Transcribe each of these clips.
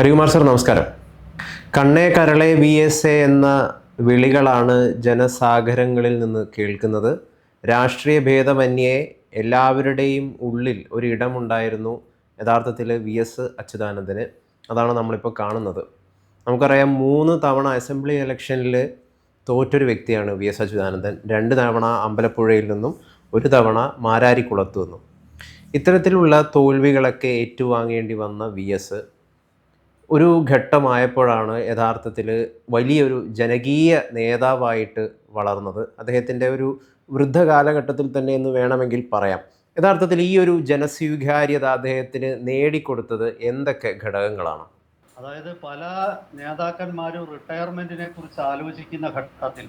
Harikumar sir നമസ്കാരം. കണ്ണേ കരളെ വി എസ് എ എന്ന വിളികളാണ് ജനസാഗരങ്ങളിൽ നിന്ന് കേൾക്കുന്നത്. രാഷ്ട്രീയ ഭേദമന്യേ എല്ലാവരുടെയും ഉള്ളിൽ ഒരു ഇടമുണ്ടായിരുന്നു യഥാർത്ഥത്തിൽ വി എസ് അച്യുതാനന്ദന്. അതാണ് നമ്മളിപ്പോൾ കാണുന്നത്. നമുക്കറിയാം മൂന്ന് തവണ അസംബ്ലി ഇലക്ഷനിൽ തോറ്റൊരു വ്യക്തിയാണ് വി എസ് അച്യുതാനന്ദൻ. രണ്ട് തവണ അമ്പലപ്പുഴയിൽ നിന്നും ഒരു തവണ മാരാരിക്കുളത്തു നിന്നും. ഇത്തരത്തിലുള്ള തോൽവികളൊക്കെ ഏറ്റുവാങ്ങേണ്ടി വന്ന വി എസ് ഒരു ഘട്ടമായപ്പോഴാണ് യഥാർത്ഥത്തിൽ വലിയൊരു ജനകീയ നേതാവായിട്ട് വളർന്നത്. അദ്ദേഹത്തിന്റെ ഒരു വൃദ്ധ കാലഘട്ടത്തിൽ തന്നെ എന്ന് വേണമെങ്കിൽ പറയാം. യഥാർത്ഥത്തിൽ ഈ ഒരു ജനസ്വീകാര്യത അദ്ദേഹത്തിന് നേടിക്കൊടുത്തത് എന്തൊക്കെ ഘടകങ്ങളാണ്? അതായത് പല നേതാക്കന്മാരും റിട്ടയർമെന്റിനെ കുറിച്ച് ആലോചിക്കുന്ന ഘട്ടത്തിൽ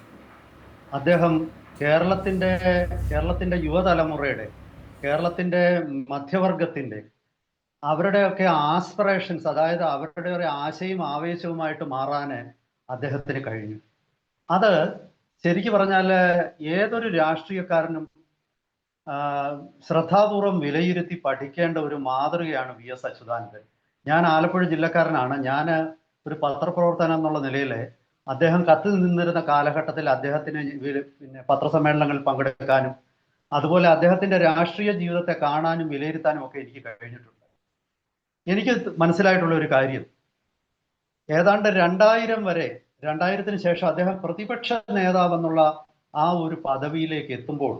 അദ്ദേഹം കേരളത്തിന്റെ കേരളത്തിന്റെ യുവതലമുറയുടെ കേരളത്തിന്റെ മധ്യവർഗത്തിന്റെ അവരുടെയൊക്കെ ആസ്പിറേഷൻസ് അതായത് അവരുടെ ഒരു ആശയും ആവേശവുമായിട്ട് മാറാൻ അദ്ദേഹത്തിന് കഴിഞ്ഞു. അത് ശരിക്കു പറഞ്ഞാൽ ഏതൊരു രാഷ്ട്രീയക്കാരനും ശ്രദ്ധാപൂർവം വിലയിരുത്തി പഠിക്കേണ്ട ഒരു മാതൃകയാണ് വി എസ് അച്യുതാനന്ദൻ. ഞാൻ ആലപ്പുഴ ജില്ലക്കാരനാണ്. ഞാൻ ഒരു പത്രപ്രവർത്തനം എന്നുള്ള നിലയിൽ അദ്ദേഹം കത്ത് നിന്നിരുന്ന കാലഘട്ടത്തിൽ അദ്ദേഹത്തിന് പിന്നെ പത്രസമ്മേളനങ്ങളിൽ പങ്കെടുക്കാനും അതുപോലെ അദ്ദേഹത്തിന്റെ രാഷ്ട്രീയ ജീവിതത്തെ കാണാനും വിലയിരുത്താനും ഒക്കെ എനിക്ക് കഴിഞ്ഞിട്ടുണ്ട്. എനിക്ക് മനസ്സിലായിട്ടുള്ള ഒരു കാര്യം. ഏതാണ്ട് രണ്ടായിരം വരെ രണ്ടായിരത്തിന് ശേഷം അദ്ദേഹം പ്രതിപക്ഷ നേതാവെന്നുള്ള ആ ഒരു പദവിയിലേക്ക് എത്തുമ്പോൾ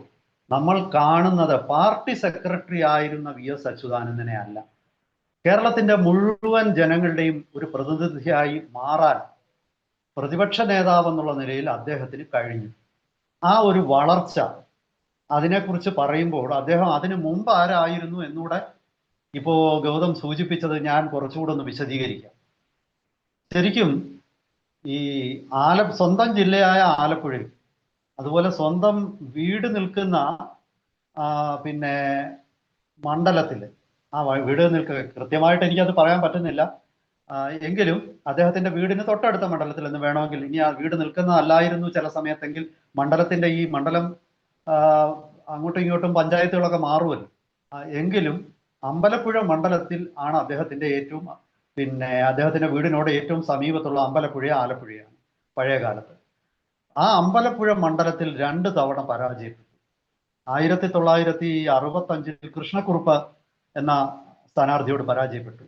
നമ്മൾ കാണുന്നത് പാർട്ടി സെക്രട്ടറി ആയിരുന്ന വി എസ് അച്യുതാനന്ദനെ അല്ല. കേരളത്തിന്റെ മുഴുവൻ ജനങ്ങളുടെയും ഒരു പ്രതിനിധിയായി മാറാൻ പ്രതിപക്ഷ നേതാവ് എന്നുള്ള നിലയിൽ അദ്ദേഹത്തിന് കഴിഞ്ഞു. ആ ഒരു വളർച്ച അതിനെക്കുറിച്ച് പറയുമ്പോൾ അദ്ദേഹം അതിനു മുമ്പ് ആരായിരുന്നു എന്നൂടെ ഇപ്പോ ഗൗതം സൂചിപ്പിച്ചത് ഞാൻ കുറച്ചുകൂടെ ഒന്ന് വിശദീകരിക്കാം. ശരിക്കും ഈ ആല സ്വന്തം ജില്ലയായ ആലപ്പുഴയിൽ അതുപോലെ സ്വന്തം വീട് നിൽക്കുന്ന പിന്നെ മണ്ഡലത്തിൽ ആ വീട് നിൽക്കുക കൃത്യമായിട്ട് എനിക്കത് പറയാൻ പറ്റുന്നില്ല. എങ്കിലും അദ്ദേഹത്തിന്റെ വീടിന് തൊട്ടടുത്ത മണ്ഡലത്തിൽ എന്ന് വേണമെങ്കിൽ ഇനി ആ വീട് നിൽക്കുന്നതല്ലായിരുന്നു ചില സമയത്തെങ്കിൽ മണ്ഡലത്തിന്റെ ഈ മണ്ഡലം അങ്ങോട്ടും ഇങ്ങോട്ടും പഞ്ചായത്തുകളൊക്കെ മാറുമല്ലോ. എങ്കിലും അമ്പലപ്പുഴ മണ്ഡലത്തിൽ ആണ് അദ്ദേഹത്തിന്റെ ഏറ്റവും പിന്നെ അദ്ദേഹത്തിന്റെ വീടിനോട് ഏറ്റവും സമീപത്തുള്ള അമ്പലപ്പുഴ ആലപ്പുഴയാണ് പഴയ കാലത്ത്. ആ അമ്പലപ്പുഴ മണ്ഡലത്തിൽ രണ്ട് തവണ പരാജയപ്പെട്ടു. ആയിരത്തി തൊള്ളായിരത്തി അറുപത്തഞ്ചിൽ കൃഷ്ണക്കുറുപ്പ് എന്ന സ്ഥാനാർത്ഥിയോട് പരാജയപ്പെട്ടു.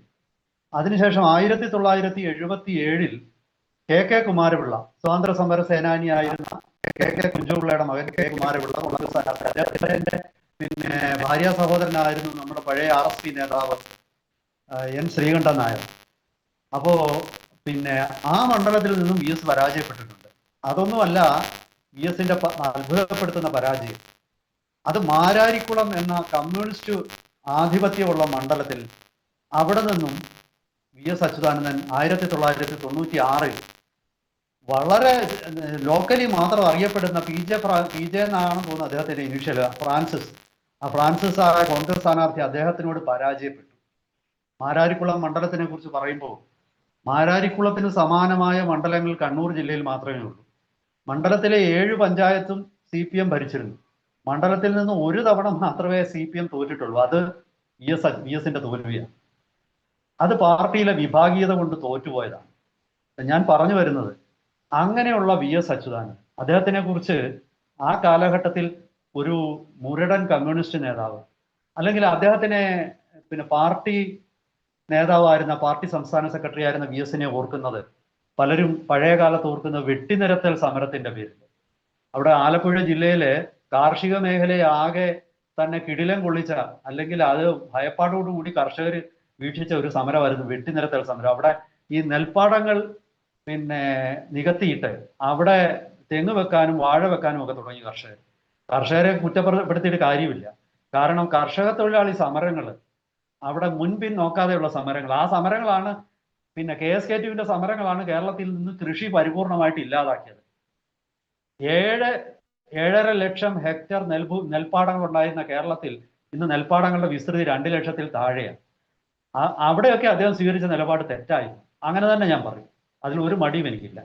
അതിനുശേഷം ആയിരത്തി തൊള്ളായിരത്തി എഴുപത്തി ഏഴിൽ കെ കെ കുമാരപിള്ള സ്വാതന്ത്ര്യ സമര സേനാനിയായിരുന്ന കെ കെ കുഞ്ചുപിള്ളയുടെ മകൻ കെ കുമാരപിള്ള സ്ഥാനാർത്ഥി. അദ്ദേഹത്തിന്റെ പിന്നെ ഭാര്യ സഹോദരനായിരുന്നു നമ്മുടെ പഴയ ആർ എസ് പി നേതാവ് എൻ ശ്രീകണ്ഠൻ നായർ. അപ്പോ പിന്നെ ആ മണ്ഡലത്തിൽ നിന്നും വി എസ് പരാജയപ്പെട്ടിട്ടുണ്ട്. അതൊന്നുമല്ല വി എസിന്റെ അത്ഭുതപ്പെടുത്തുന്ന പരാജയം. അത് മാരാരിക്കുളം എന്ന കമ്മ്യൂണിസ്റ്റ് ആധിപത്യമുള്ള മണ്ഡലത്തിൽ അവിടെ നിന്നും വി എസ് അച്യുതാനന്ദൻ ആയിരത്തി തൊള്ളായിരത്തി തൊണ്ണൂറ്റി ആറിൽ വളരെ ലോക്കലി മാത്രം അറിയപ്പെടുന്ന പി ജെ ഫ്രാ പി ജെ എന്നാണ് തോന്നുന്നത് അദ്ദേഹത്തിന്റെ ഇനീഷ്യൽ ഫ്രാൻസിസ്. ഫ്രാൻസിസ് ആയ കോൺഗ്രസ് സ്ഥാനാർത്ഥി അദ്ദേഹത്തിനോട് പരാജയപ്പെട്ടു. മാരാരിക്കുളം മണ്ഡലത്തിനെ കുറിച്ച് പറയുമ്പോൾ മാരാരിക്കുളത്തിന് സമാനമായ മണ്ഡലങ്ങൾ കണ്ണൂർ ജില്ലയിൽ മാത്രമേ ഉള്ളൂ. മണ്ഡലത്തിലെ ഏഴ് പഞ്ചായത്തും സി പി എം ഭരിച്ചിരുന്നു. മണ്ഡലത്തിൽ നിന്ന് ഒരു തവണ മാത്രമേ സി പി എം തോറ്റിട്ടുള്ളൂ. അത് ഇ എസ് വി എസിന്റെ തോൽവിയാണ്. അത് പാർട്ടിയിലെ വിഭാഗീയത കൊണ്ട് തോറ്റുപോയതാണ്. ഞാൻ പറഞ്ഞു വരുന്നത് അങ്ങനെയുള്ള വി എസ് അച്യുതാനന്ദൻ. അദ്ദേഹത്തിനെ കുറിച്ച് ആ കാലഘട്ടത്തിൽ ഒരു മുരടൻ കമ്മ്യൂണിസ്റ്റ് നേതാവ്. അല്ലെങ്കിൽ അദ്ദേഹത്തിനെ പിന്നെ പാർട്ടി നേതാവായിരുന്ന പാർട്ടി സംസ്ഥാന സെക്രട്ടറി ആയിരുന്ന വി എസിനെ ഓർക്കുന്നത് പലരും പഴയ കാലത്ത് ഓർക്കുന്ന വെട്ടിനിരത്തൽ സമരത്തിന്റെ പേരിൽ. അവിടെ ആലപ്പുഴ ജില്ലയിലെ കാർഷിക മേഖലയെ ആകെ തന്നെ കിടിലം കൊള്ളിച്ച അല്ലെങ്കിൽ അത് ഭയപ്പാടോടുകൂടി കർഷകർ വീക്ഷിച്ച ഒരു സമരമായിരുന്നു വെട്ടിനിരത്തൽ സമരം. അവിടെ ഈ നെൽപ്പാടങ്ങൾ പിന്നെ നികത്തിയിട്ട് അവിടെ തെങ്ങ് വെക്കാനും വാഴ വെക്കാനും ഒക്കെ തുടങ്ങി കർഷകർ കർഷകരെ കുറ്റപ്പെടുത്തിയിട്ട് കാര്യമില്ല. കാരണം കർഷക തൊഴിലാളി സമരങ്ങൾ അവിടെ മുൻപിൻ നോക്കാതെയുള്ള സമരങ്ങൾ. ആ സമരങ്ങളാണ് പിന്നെ കെ എസ് കെ ടുവിന്റെ സമരങ്ങളാണ് കേരളത്തിൽ നിന്ന് കൃഷി പരിപൂർണമായിട്ട് ഇല്ലാതാക്കിയത്. ഏഴ് ഏഴര ലക്ഷം ഹെക്ടർ നെൽഭൂ നെൽപ്പാടങ്ങൾ ഉണ്ടായിരുന്ന കേരളത്തിൽ ഇന്ന് നെൽപ്പാടങ്ങളുടെ വിസ്തൃതി രണ്ട് ലക്ഷത്തിൽ താഴെയാണ്. അവിടെയൊക്കെ അദ്ദേഹം സ്വീകരിച്ച നിലപാട് തെറ്റായി. അങ്ങനെ തന്നെ ഞാൻ പറയും. അതിൽ ഒരു മടിയും എനിക്കില്ല.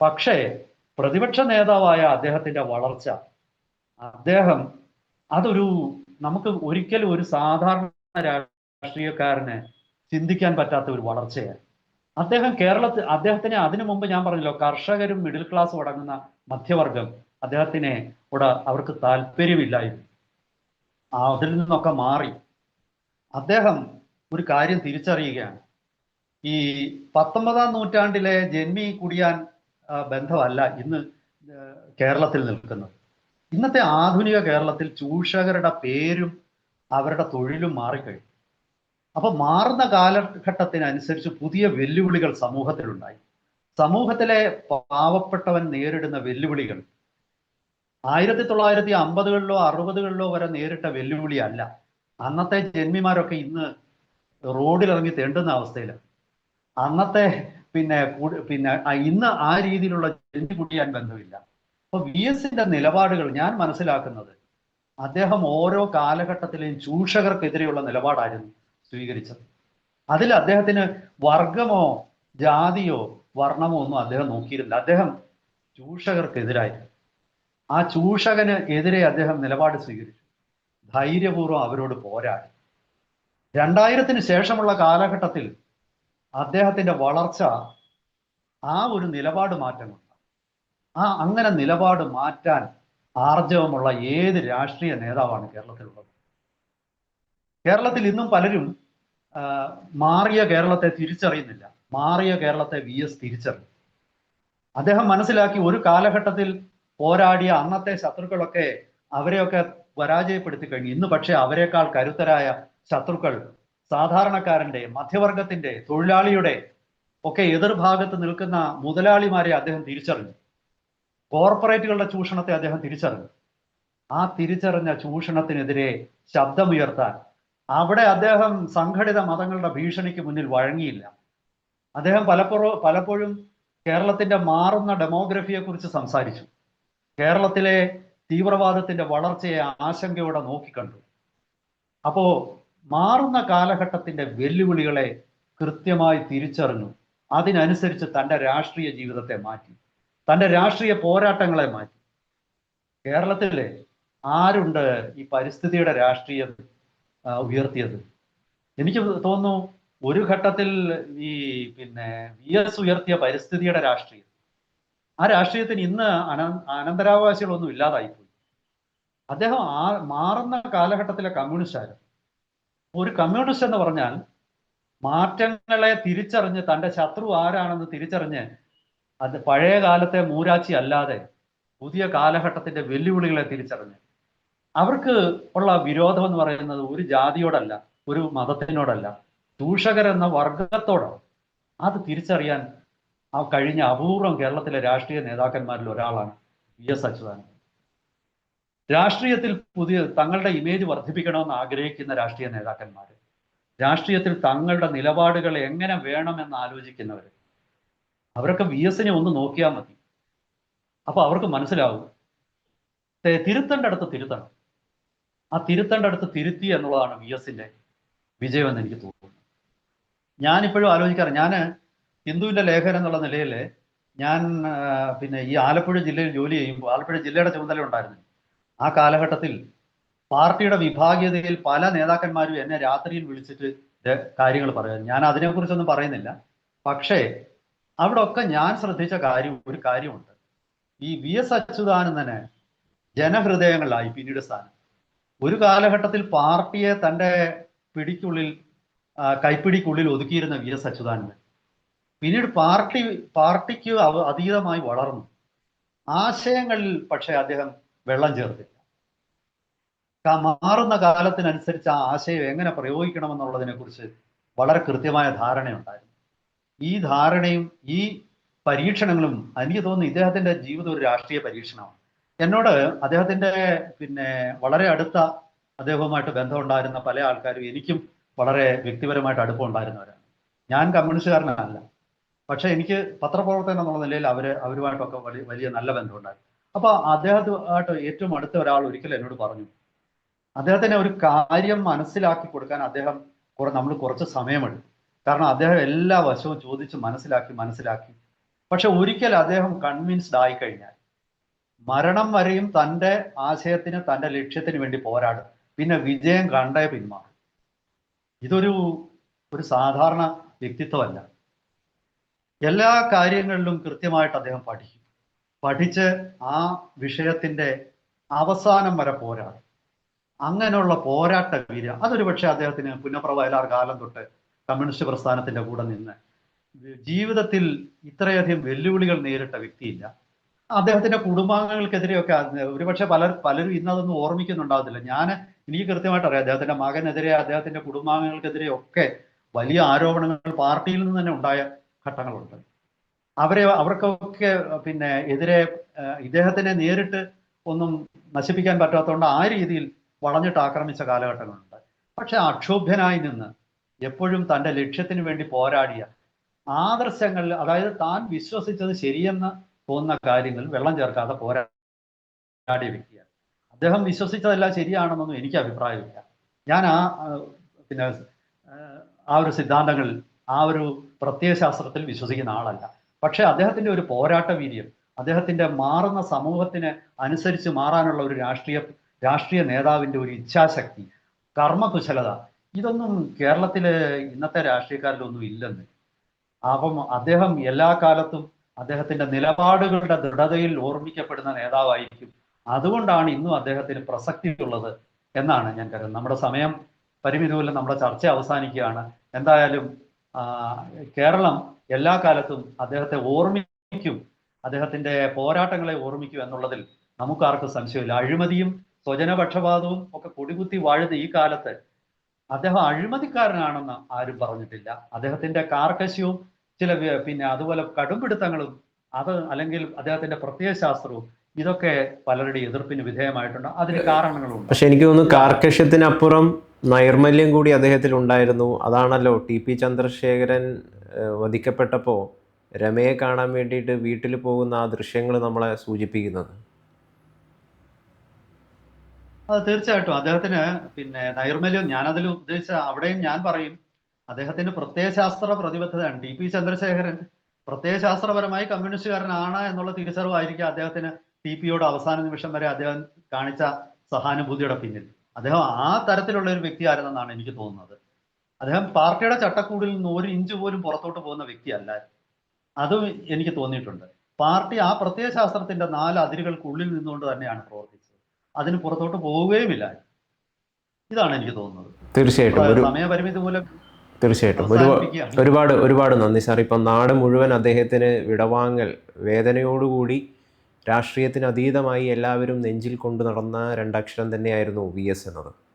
പക്ഷേ പ്രതിപക്ഷ നേതാവായ അദ്ദേഹത്തിന്റെ വളർച്ച അദ്ദേഹം അതൊരു നമുക്ക് ഒരിക്കലും ഒരു സാധാരണ രാഷ്ട്രീയക്കാരന് ചിന്തിക്കാൻ പറ്റാത്ത ഒരു വളർച്ചയാണ്. അദ്ദേഹം കേരളത്തിൽ അദ്ദേഹത്തിന് അതിനു മുമ്പ് ഞാൻ പറഞ്ഞല്ലോ കർഷകരും മിഡിൽ ക്ലാസ്സും അടങ്ങുന്ന മധ്യവർഗം അദ്ദേഹത്തിനെ ഇവിടെ അവർക്ക് താല്പര്യമില്ലായിരുന്നു അതിൽ നിന്നൊക്കെ മാറി. അദ്ദേഹം ഒരു കാര്യം തിരിച്ചറിയുകയാണ്. ഈ പത്തൊമ്പതാം നൂറ്റാണ്ടിലെ ജന്മി കുടിയാൻ ബന്ധമല്ല ഇന്ന് കേരളത്തിൽ നിൽക്കുന്നത്. ഇന്നത്തെ ആധുനിക കേരളത്തിൽ ചൂഷകരുടെ പേരും അവരുടെ തൊഴിലും മാറിക്കഴിഞ്ഞു. അപ്പൊ മാറുന്ന കാലഘട്ടത്തിനനുസരിച്ച് പുതിയ വെല്ലുവിളികൾ സമൂഹത്തിലുണ്ടായി. സമൂഹത്തിലെ പാവപ്പെട്ടവൻ നേരിടുന്ന വെല്ലുവിളികൾ ആയിരത്തി തൊള്ളായിരത്തി അമ്പതുകളിലോ അറുപതുകളിലോ വരെ നേരിട്ട വെല്ലുവിളി അല്ല. അന്നത്തെ ജന്മിമാരൊക്കെ ഇന്ന് റോഡിലിറങ്ങി തേണ്ടുന്ന അവസ്ഥയിലാണ് അന്നത്തെ പിന്നെ പിന്നെ ഇന്ന് ആ രീതിയിലുള്ള ജന്മി കുടിയാൻ ബന്ധമില്ല. അപ്പൊ വി എസിന്റെ നിലപാടുകൾ ഞാൻ മനസ്സിലാക്കുന്നത് അദ്ദേഹം ഓരോ കാലഘട്ടത്തിലെയും ചൂഷകർക്കെതിരെയുള്ള നിലപാടായിരുന്നു സ്വീകരിച്ചത്. അതിൽ അദ്ദേഹത്തിന് വർഗമോ ജാതിയോ വർണമോ ഒന്നും അദ്ദേഹം നോക്കിയിരുന്നില്ല. അദ്ദേഹം ചൂഷകർക്കെതിരായിരുന്നു. ആ ചൂഷകന് എതിരെ അദ്ദേഹം നിലപാട് സ്വീകരിച്ചു. ധൈര്യപൂർവം അവരോട് പോരാടി. രണ്ടായിരത്തിന് ശേഷമുള്ള കാലഘട്ടത്തിൽ അദ്ദേഹത്തിന്റെ വളർച്ച ആ ഒരു നിലപാട് മാറ്റമുണ്ട് ആ അങ്ങനെ നിലപാട് മാറ്റാൻ ആർജവമുള്ള ഏത് രാഷ്ട്രീയ നേതാവാണ് കേരളത്തിലുള്ളത്? കേരളത്തിൽ ഇന്നും പലരും മാറിയ കേരളത്തെ തിരിച്ചറിയുന്നില്ല. മാറിയ കേരളത്തെ വി എസ് തിരിച്ചറിയും അദ്ദേഹം മനസ്സിലാക്കി ഒരു കാലഘട്ടത്തിൽ പോരാടിയ അന്നത്തെ ശത്രുക്കളൊക്കെ അവരെയൊക്കെ പരാജയപ്പെടുത്തി കഴിഞ്ഞു. ഇന്ന് പക്ഷേ അവരെക്കാൾ കരുത്തരായ ശത്രുക്കൾ സാധാരണക്കാരന്റെ മധ്യവർഗത്തിന്റെ തൊഴിലാളിയുടെ ഒക്കെ എതിർഭാഗത്ത് നിൽക്കുന്ന മുതലാളിമാരെ അദ്ദേഹം തിരിച്ചറിഞ്ഞു. കോർപ്പറേറ്റുകളുടെ ചൂഷണത്തെ അദ്ദേഹം തിരിച്ചറിഞ്ഞു. ആ തിരിച്ചറിഞ്ഞ ചൂഷണത്തിനെതിരെ ശബ്ദമുയർത്താൻ അവിടെ അദ്ദേഹം സംഘടിത മതങ്ങളുടെ ഭീഷണിക്ക് മുന്നിൽ വഴങ്ങിയില്ല. അദ്ദേഹം പലപ്പോഴും പലപ്പോഴും കേരളത്തിന്റെ മാറുന്ന ഡെമോഗ്രഫിയെ കുറിച്ച് സംസാരിച്ചു. കേരളത്തിലെ തീവ്രവാദത്തിന്റെ വളർച്ചയെ ആശങ്കയോടെ നോക്കിക്കണ്ടു. അപ്പോ മാറുന്ന കാലഘട്ടത്തിന്റെ വെല്ലുവിളികളെ കൃത്യമായി തിരിച്ചറിഞ്ഞു. അതിനനുസരിച്ച് തന്റെ രാഷ്ട്രീയ ജീവിതത്തെ മാറ്റി. തന്റെ രാഷ്ട്രീയ പോരാട്ടങ്ങളെ മാറ്റി. കേരളത്തിൽ ആരുണ്ട് ഈ പരിസ്ഥിതിയുടെ രാഷ്ട്രീയം ഉയർത്തിയത്? എനിക്ക് തോന്നുന്നു ഒരു ഘട്ടത്തിൽ ഈ പിന്നെ വി എസ് ഉയർത്തിയ പരിസ്ഥിതിയുടെ രാഷ്ട്രീയം. ആ രാഷ്ട്രീയത്തിന് ഇന്ന് അന അനന്തരാവകാശികളൊന്നും ഇല്ലാതായിപ്പോയി. അദ്ദേഹം ആ മാറുന്ന കാലഘട്ടത്തിലെ കമ്മ്യൂണിസ്റ്റ് ആയിരുന്നു ഒരു കമ്മ്യൂണിസ്റ്റ് എന്ന് പറഞ്ഞാൽ മാറ്റങ്ങളെ തിരിച്ചറിഞ്ഞ് തന്റെ ശത്രു ആരാണെന്ന് തിരിച്ചറിഞ്ഞ് അത് പഴയ കാലത്തെ മൂരാച്ചി അല്ലാതെ പുതിയ കാലഘട്ടത്തിന്റെ വെല്ലുവിളികളെ തിരിച്ചറിഞ്ഞ്. അവർക്ക് ഉള്ള വിരോധം എന്ന് പറയുന്നത് ഒരു ജാതിയോടല്ല ഒരു മതത്തിനോടല്ല. ദൂഷകരെന്ന വർഗത്തോടാണ് അത് തിരിച്ചറിയാൻ ആ കഴിഞ്ഞ അപൂർവം കേരളത്തിലെ രാഷ്ട്രീയ നേതാക്കന്മാരിൽ ഒരാളാണ് വി എസ് അച്യുതാനന്ദൻ. രാഷ്ട്രീയത്തിൽ പുതിയ തങ്ങളുടെ ഇമേജ് വർദ്ധിപ്പിക്കണമെന്ന് ആഗ്രഹിക്കുന്ന രാഷ്ട്രീയ നേതാക്കന്മാർ രാഷ്ട്രീയത്തിൽ തങ്ങളുടെ നിലപാടുകൾ എങ്ങനെ വേണമെന്ന് ആലോചിക്കുന്നവർ അവരൊക്കെ വി എസിനെ ഒന്ന് നോക്കിയാൽ മതി. അപ്പൊ അവർക്ക് മനസ്സിലാവും. തിരുത്തേണ്ട അടുത്ത് തിരുത്തണം. ആ തിരുത്തേണ്ട അടുത്ത് തിരുത്തി എന്നുള്ളതാണ് വി എസിന്റെ വിജയമെന്ന് എനിക്ക് തോന്നുന്നു. ഞാനിപ്പോഴും ആലോചിക്കാറ് ഞാൻ ഹിന്ദുവിന്റെ ലേഖനം എന്നുള്ള നിലയിൽ ഞാൻ പിന്നെ ഈ ആലപ്പുഴ ജില്ലയിൽ ജോലി ചെയ്യുമ്പോൾ ആലപ്പുഴ ജില്ലയുടെ ചുമതല ഉണ്ടായിരുന്നു. ആ കാലഘട്ടത്തിൽ പാർട്ടിയുടെ വിഭാഗീയതയിൽ പല നേതാക്കന്മാരും എന്നെ രാത്രിയിൽ വിളിച്ചിട്ട് കാര്യങ്ങൾ പറയാം ഞാൻ അതിനെക്കുറിച്ചൊന്നും പറയുന്നില്ല. പക്ഷേ അവിടെ ഒക്കെ ഞാൻ ശ്രദ്ധിച്ച കാര്യം ഒരു കാര്യമുണ്ട്. ഈ വി എസ് അച്യുതാനന്ദന് ജനഹൃദയങ്ങളിലായി പിന്നീട് സ്ഥാനം. ഒരു കാലഘട്ടത്തിൽ പാർട്ടിയെ തന്റെ പിടിക്കുള്ളിൽ കൈപ്പിടിക്കുള്ളിൽ ഒതുക്കിയിരുന്ന വി എസ് അച്യുതാനന്ദൻ. പിന്നീട് പാർട്ടി പാർട്ടിക്ക് അതീതമായി വളർന്നു. ആശയങ്ങളിൽ പക്ഷേ അദ്ദേഹം വെള്ളം ചേർത്തില്ല. മാറുന്ന കാലത്തിനനുസരിച്ച് ആ ആശയം എങ്ങനെ പ്രയോഗിക്കണമെന്നുള്ളതിനെ കുറിച്ച് വളരെ കൃത്യമായ ധാരണയുണ്ടായിരുന്നു. ഈ ധാരണയും ഈ പരീക്ഷണങ്ങളും എനിക്ക് തോന്നുന്നു ഇദ്ദേഹത്തിന്റെ ജീവിതം ഒരു രാഷ്ട്രീയ പരീക്ഷണമാണ്. എന്നോട് അദ്ദേഹത്തിന്റെ പിന്നെ വളരെ അടുത്ത അദ്ദേഹവുമായിട്ട് ബന്ധമുണ്ടായിരുന്ന പല ആൾക്കാരും എനിക്കും വളരെ വ്യക്തിപരമായിട്ട് അടുപ്പം ഉണ്ടായിരുന്നവരാണ് ഞാൻ കമ്മ്യൂണിസ്റ്റുകാരനല്ല. പക്ഷെ എനിക്ക് പത്രപ്രവർത്തകൻ എന്നുള്ള നിലയിൽ അവർ അവരുമായിട്ടൊക്കെ വലിയ വലിയ നല്ല ബന്ധമുണ്ടായിരുന്നു. അപ്പൊ അദ്ദേഹത്തുമായിട്ട് ഏറ്റവും അടുത്ത ഒരാൾ ഒരിക്കൽ എന്നോട് പറഞ്ഞു അദ്ദേഹത്തിന് ഒരു കാര്യം മനസ്സിലാക്കി കൊടുക്കാൻ അദ്ദേഹം നമ്മൾ കുറച്ച് സമയമെടുക്കും. കാരണം അദ്ദേഹം എല്ലാ വശവും ചോദിച്ച് മനസ്സിലാക്കി മനസ്സിലാക്കി. പക്ഷെ ഒരിക്കൽ അദ്ദേഹം കൺവിൻസ്ഡ് ആയി കഴിഞ്ഞാൽ മരണം വരെയും തന്റെ ആശയത്തിന് തന്റെ ലക്ഷ്യത്തിന് വേണ്ടി പോരാടും. പിന്നെ വിജയം കണ്ടേ പിന്മാറും. ഇതൊരു ഒരു സാധാരണ വ്യക്തിത്വമല്ല. എല്ലാ കാര്യങ്ങളിലും കൃത്യമായിട്ട് അദ്ദേഹം പഠിക്കും. പഠിച്ച് ആ വിഷയത്തിന്റെ അവസാനം വരെ പോരാടും. അങ്ങനെയുള്ള പോരാട്ട വീര്യം. അതൊരു പക്ഷേ അദ്ദേഹത്തിന് പുന്നപ്രവയലാർ കാലം തൊട്ട് കമ്മ്യൂണിസ്റ്റ് പ്രസ്ഥാനത്തിന്റെ കൂടെ നിന്ന് ജീവിതത്തിൽ ഇത്രയധികം വെല്ലുവിളികൾ നേരിട്ട വ്യക്തിയില്ല. അദ്ദേഹത്തിന്റെ കുടുംബാംഗങ്ങൾക്കെതിരെയൊക്കെ ഒരുപക്ഷെ പലർ പലരും ഇന്നതൊന്നും ഓർമ്മിക്കുന്നുണ്ടാവത്തില്ല. ഞാൻ എനിക്ക് കൃത്യമായിട്ട് അറിയാം അദ്ദേഹത്തിന്റെ മകനെതിരെ അദ്ദേഹത്തിന്റെ കുടുംബാംഗങ്ങൾക്കെതിരെ ഒക്കെ വലിയ ആരോപണങ്ങൾ പാർട്ടിയിൽ നിന്ന് തന്നെ ഉണ്ടായ ഘട്ടങ്ങളുണ്ട്. അവരെ അവർക്കൊക്കെ പിന്നെ എതിരെ ഇദ്ദേഹത്തിനെ നേരിട്ട് ഒന്നും നശിപ്പിക്കാൻ പറ്റാത്തതുകൊണ്ട് ആ രീതിയിൽ വളഞ്ഞിട്ട് ആക്രമിച്ച കാലഘട്ടങ്ങളുണ്ട്. പക്ഷെ അക്ഷോഭ്യനായി നിന്ന് എപ്പോഴും തന്റെ ലക്ഷ്യത്തിന് വേണ്ടി പോരാടിയ ആദർശങ്ങളിൽ അതായത് താൻ വിശ്വസിച്ചത് ശരിയെന്ന് തോന്നുന്ന കാര്യങ്ങൾ വെള്ളം ചേർക്കാതെ പോരാടിയ വ്യക്തിയാണ്. അദ്ദേഹം വിശ്വസിച്ചതെല്ലാം ശരിയാണെന്നൊന്നും എനിക്ക് അഭിപ്രായമില്ല. ഞാൻ ആ പിന്നെ ആ ഒരു സിദ്ധാന്തങ്ങളിൽ ആ ഒരു പ്രത്യയശാസ്ത്രത്തിൽ വിശ്വസിക്കുന്ന ആളല്ല. പക്ഷേ അദ്ദേഹത്തിന്റെ ഒരു പോരാട്ട വീര്യം അദ്ദേഹത്തിന്റെ മാറുന്ന സമൂഹത്തിന് അനുസരിച്ച് മാറാനുള്ള ഒരു രാഷ്ട്രീയ രാഷ്ട്രീയ നേതാവിന്റെ ഒരു ഇച്ഛാശക്തി കർമ്മകുശലത ഇതൊന്നും കേരളത്തിലെ ഇന്നത്തെ രാഷ്ട്രീയക്കാരിലൊന്നും ഇല്ലെന്ന്. അപ്പം അദ്ദേഹം എല്ലാ കാലത്തും അദ്ദേഹത്തിന്റെ നിലപാടുകളുടെ ദൃഢതയിൽ ഓർമ്മിക്കപ്പെടുന്ന നേതാവായിരിക്കും. അതുകൊണ്ടാണ് ഇന്നും അദ്ദേഹത്തിന് പ്രസക്തിയുള്ളത് എന്നാണ് ഞാൻ കരുതുന്നത്. നമ്മുടെ സമയം പരിമിതമല്ല നമ്മുടെ ചർച്ച അവസാനിക്കുകയാണ്. എന്തായാലും കേരളം എല്ലാ കാലത്തും അദ്ദേഹത്തെ ഓർമ്മിക്കും. അദ്ദേഹത്തിന്റെ പോരാട്ടങ്ങളെ ഓർമ്മിക്കും എന്നുള്ളതിൽ നമുക്കാർക്കും സംശയമില്ല. അഴിമതിയും സ്വജനപക്ഷപാതവും ഒക്കെ കൊടികുത്തി വാഴുന്ന ഈ കാലത്ത് അദ്ദേഹം അഴിമതിക്കാരനാണെന്ന് ആരും പറഞ്ഞിട്ടില്ല. അദ്ദേഹത്തിന്റെ കാർക്കശ്യവും ചില പിന്നെ അതുപോലെ കടുംപിടുത്തങ്ങളും അത് അല്ലെങ്കിൽ അദ്ദേഹത്തിന്റെ പ്രത്യയശാസ്ത്രവും ഇതൊക്കെ പലരുടെ എതിർപ്പിന് വിധേയമായിട്ടുണ്ട്. അതിന് കാരണങ്ങളുണ്ട്. പക്ഷെ എനിക്ക് തോന്നുന്നു കാർക്കശ്യത്തിനപ്പുറം നൈർമല്യം കൂടി അദ്ദേഹത്തിൽ ഉണ്ടായിരുന്നു. അതാണല്ലോ ടി പി ചന്ദ്രശേഖരൻ വധിക്കപ്പെട്ടപ്പോ വധിക്കപ്പെട്ടപ്പോൾ രമയെ കാണാൻ വേണ്ടിയിട്ട് വീട്ടിൽ പോകുന്ന ആ ദൃശ്യങ്ങൾ നമ്മളെ സൂചിപ്പിക്കുന്നത്. അത് തീർച്ചയായിട്ടും. അദ്ദേഹത്തിന് പിന്നെ നൈർമല്യം അതിൽ ഉദ്ദേശിച്ച അവിടെയും ഞാൻ പറയും അദ്ദേഹത്തിന് പ്രത്യയശാസ്ത്ര പ്രതിബദ്ധതയാണ്. ടി പി ചന്ദ്രശേഖരൻ പ്രത്യയശാസ്ത്രപരമായി കമ്മ്യൂണിസ്റ്റുകാരനാണ് എന്നുള്ള തിരിച്ചറിവായിരിക്കും അദ്ദേഹത്തിന് ടി പിയോട് അവസാന നിമിഷം വരെ അദ്ദേഹം കാണിച്ച സഹാനുഭൂതിയുടെ പിന്നിൽ. അദ്ദേഹം ആ തരത്തിലുള്ള ഒരു വ്യക്തി ആയിരുന്നെന്നാണ് എനിക്ക് തോന്നുന്നത്. അദ്ദേഹം പാർട്ടിയുടെ ചട്ടക്കൂടിൽ നിന്ന് ഒരു ഇഞ്ച് പോലും പുറത്തോട്ട് പോകുന്ന വ്യക്തിയല്ല. അതും എനിക്ക് തോന്നിയിട്ടുണ്ട്. പാർട്ടി ആ പ്രത്യയശാസ്ത്രത്തിന്റെ നാല് അതിരുകൾക്കുള്ളിൽ നിന്നുകൊണ്ട് തന്നെയാണ് പ്രവർത്തിച്ചത്. അതിന് പുറത്തോട്ട് പോവുകയുമില്ല. ഇതാണ് എനിക്ക് തോന്നുന്നത്. തീർച്ചയായിട്ടും. ഒരു സമയപരിമിതി മൂലം തീർച്ചയായിട്ടും. ഒരുപാട് ഒരുപാട് ഒരുപാട് നന്ദി സാർ. ഇപ്പം നാട് മുഴുവൻ അദ്ദേഹത്തിന് വിടവാങ്ങൽ വേദനയോടുകൂടി രാഷ്ട്രീയത്തിന് അതീതമായി എല്ലാവരും നെഞ്ചിൽ കൊണ്ടു നടന്ന രണ്ടക്ഷരം തന്നെയായിരുന്നു വി എസ് എന്നത്.